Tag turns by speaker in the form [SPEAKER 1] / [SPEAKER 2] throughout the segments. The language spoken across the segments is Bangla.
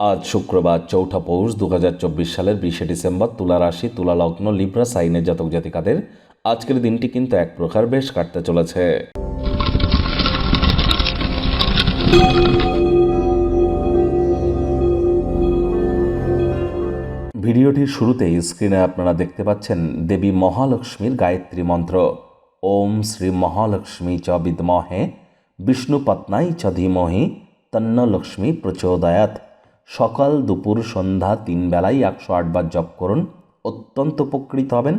[SPEAKER 1] আজ শুক্রবার চৌঠা পৌষ দু হাজার চব্বিশ সালের বিশে ডিসেম্বর তুলা রাশি, তুলা লগ্ন, লিব্রা, সাইনের জাতক জাতিকাদের আজকের দিনটি কিন্তু এক প্রকার বেশ কাটতে চলেছে। ভিডিওটির শুরুতেই স্ক্রিনে আপনারা দেখতে পাচ্ছেন দেবী মহালক্ষ্মীর গায়ত্রী মন্ত্র। ওম শ্রী মহালক্ষ্মী চ বিদ্মহে বিষ্ণুপত্নাই চ ধীমহি, তন্ন লক্ষ্মী প্রচোদয়াত সকাল দুপুর সন্ধ্যা তিন বেলায় একশো আটবার জপ করুন। অত্যন্ত উপকৃত হবেন।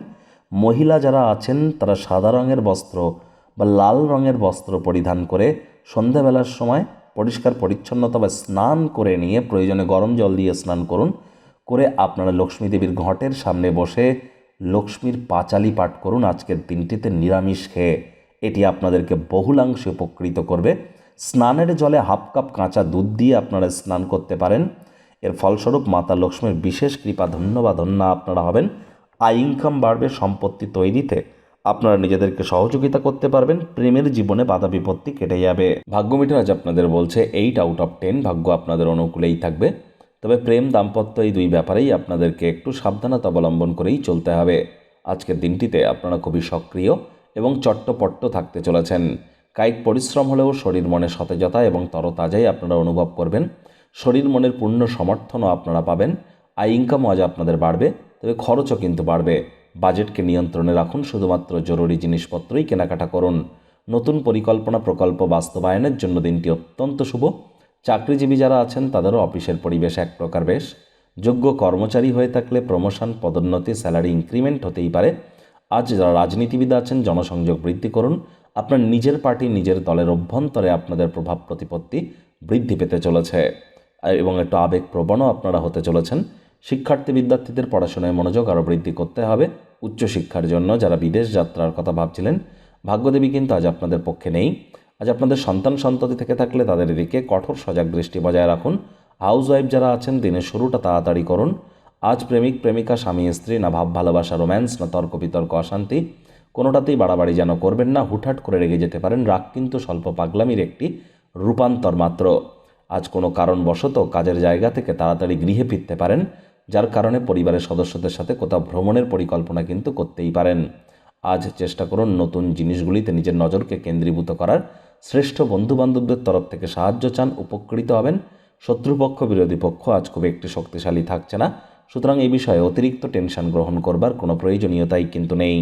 [SPEAKER 1] মহিলা যারা আছেন, তারা সাদা রঙের বস্ত্র বা লাল রঙের বস্ত্র পরিধান করে সন্ধ্যাবেলার সময় পরিষ্কার পরিচ্ছন্নতা বা স্নান করে নিয়ে প্রয়োজনে গরম জল দিয়ে স্নান করুন। করে আপনারা লক্ষ্মী দেবীর ঘটের সামনে বসে লক্ষ্মীর পাঁচালি পাঠ করুন। আজকের দিনটিতে নিরামিষ খেয়ে। এটি আপনাদেরকে বহুলাংশে উপকৃত করবে। স্নানের জলে হাফ কাপ কাঁচা দুধ দিয়ে আপনারা স্নান করতে পারেন। এর ফলস্বরূপ মাতা লক্ষ্মীর বিশেষ কৃপা ধন্য বা ধন্য আপনারা হবেন। আয় ইনকাম বাড়বে সম্পত্তি তৈরিতে। আপনারা নিজেদেরকে সহযোগিতা করতে পারবেন। প্রেমের জীবনে বাধা বিপত্তি কেটে যাবে। ভাগ্য মিটার আজ আপনাদের বলছে এইট আউট অফ টেন ভাগ্য আপনাদের অনুকূলেই থাকবে। তবে প্রেম দাম্পত্য এই দুই ব্যাপারেই আপনাদেরকে একটু সাবধানতা অবলম্বন করেই চলতে হবে। আজকের দিনটিতে আপনারা খুবই সক্রিয় এবং চট্টপট্ট থাকতে চলেছেন। কায়িক পরিশ্রম হলেও শরীর মনে সতেজতা এবং তরতাজাই আপনারা অনুভব করবেন। শরীর মনের পূর্ণ সমর্থনও আপনারা পাবেন। আয় ইনকামও আজ আপনাদের বাড়বে, তবে খরচও কিন্তু বাড়বে। বাজেটকে নিয়ন্ত্রণে রাখুন, শুধুমাত্র জরুরি জিনিসপত্রই কেনাকাটা করুন। নতুন পরিকল্পনা, প্রকল্প বাস্তবায়নের জন্য দিনটি অত্যন্ত শুভ। চাকরিজীবী যারা আছেন, তাদেরও অফিসের পরিবেশ এক প্রকার বেশ। যোগ্য কর্মচারী হয়ে থাকলে প্রমোশন পদোন্নতি স্যালারি ইনক্রিমেন্ট হতেই পারে। আজ যারা রাজনীতিবিদ আছেন, জনসংযোগ বৃদ্ধি করুন। আপনার নিজের পার্টি, নিজের দলের অভ্যন্তরে আপনাদের প্রভাব প্রতিপত্তি বৃদ্ধি পেতে চলেছে। এবং একটু আবেগপ্রবণও আপনারা হতে চলেছেন। শিক্ষার্থী বিদ্যার্থীদের পড়াশোনায় মনোযোগ আরও বৃদ্ধি করতে হবে উচ্চশিক্ষার জন্য। যারা বিদেশ যাত্রার কথা ভাবছিলেন, ভাগ্যদেবী কিন্তু আজ আপনাদের পক্ষে নেই। আজ আপনাদের সন্তান সন্ততি থেকে থাকলে তাদের দিকে কঠোর সজাগ দৃষ্টি বজায় রাখুন। হাউস ওয়াইফ যারা আছেন, দিনের শুরুটা তাড়াতাড়ি করুন। আজ প্রেমিক, প্রেমিকা, স্বামী, স্ত্রী, না ভাব, ভালোবাসা, রোম্যান্স, না তর্ক বিতর্ক, অশান্তি কোনোটাতেই বাড়াবাড়ি যেন করবেন না, হুটহাট করে রেগে যেতে পারেন। রাগ কিন্তু স্বল্প পাগলামির একটি রূপান্তর মাত্র। আজ কোনো কারণবশত কাজের জায়গা থেকে তাড়াতাড়ি গৃহে ফিরতে পারেন, যার কারণে পরিবারের সদস্যদের সাথে কোথাও ভ্রমণের পরিকল্পনা কিন্তু করতেই পারেন। আজ চেষ্টা করুন নতুন জিনিসগুলিতে নিজের নজরকে কেন্দ্রীভূত করার। শ্রেষ্ঠ বন্ধুবান্ধবদের তরফ থেকে সাহায্য চান, উপকৃত হবেন। শত্রুপক্ষ, বিরোধী পক্ষ আজ খুব একটি শক্তিশালী থাকছে না। সুতরাং এই বিষয়ে অতিরিক্ত টেনশন গ্রহণ করবার কোনো প্রয়োজনীয়তাই কিন্তু নেই।